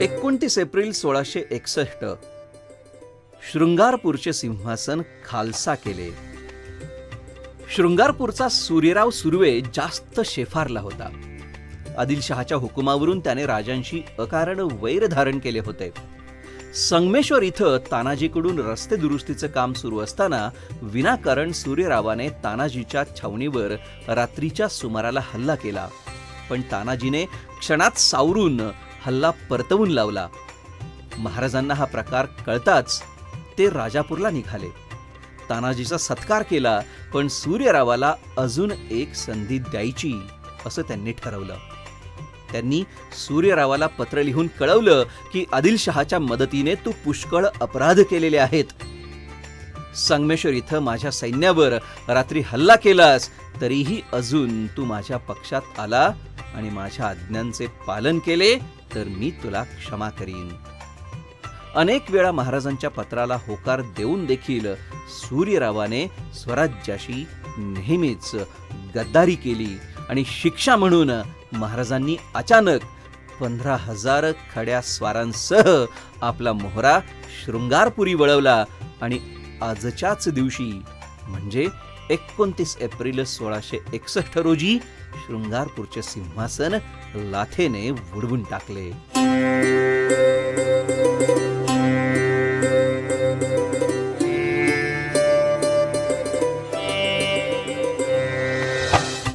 एकोणतीस एप्रिल सोळाशे एकसष्ट. शृंगारपूरचे सिंहासन खालसा केले. शृंगारपूरचा सूर्यराव सुर्वे जास्त शेफारला होता. आदिलशहाच्या हुकुमावरून त्याने राजांशी अकारण वैर धारण केले होते. संगमेश्वर इथं तानाजीकडून रस्ते दुरुस्तीचं काम सुरू असताना विनाकारण सूर्यरावाने तानाजीच्या छावणीवर रात्रीच्या सुमाराला हल्ला केला. पण तानाजीने क्षणात सावरून हल्ला परतवून लावला. महाराजांना हा प्रकार कळताच ते राजापूरला निघाले. तानाजीचा सत्कार केला पण सूर्यरावाला अजून एक संधी द्यायची असं त्यांनी ठरवलं. त्यांनी सूर्यरावाला पत्र लिहून कळवलं की आदिलशहाच्या मदतीने तू पुष्कळ अपराध केलेले आहेत. संगमेश्वर इथं माझ्या सैन्यावर रात्री हल्ला केलास तरीही अजून तू माझ्या पक्षात आला आणि माझ्या आज्ञांचे पालन केले तर मी तुला क्षमा करीन. अनेक वेळा महाराजांच्या पत्राला होकार देऊन देखील सूर्यरावाने स्वराज्याशी नेहमीच गद्दारी केली आणि शिक्षा म्हणून महाराजांनी अचानक पंधरा हजार खड्या स्वारांसह आपला मोहरा शृंगारपुरी वळवला आणि आजच्याच दिवशी म्हणजे एकोणतीस एप्रिल सोळाशे एकसष्ट रोजी शृंगारपूरचे सिंहासन लाथेने वुडवून टाकले.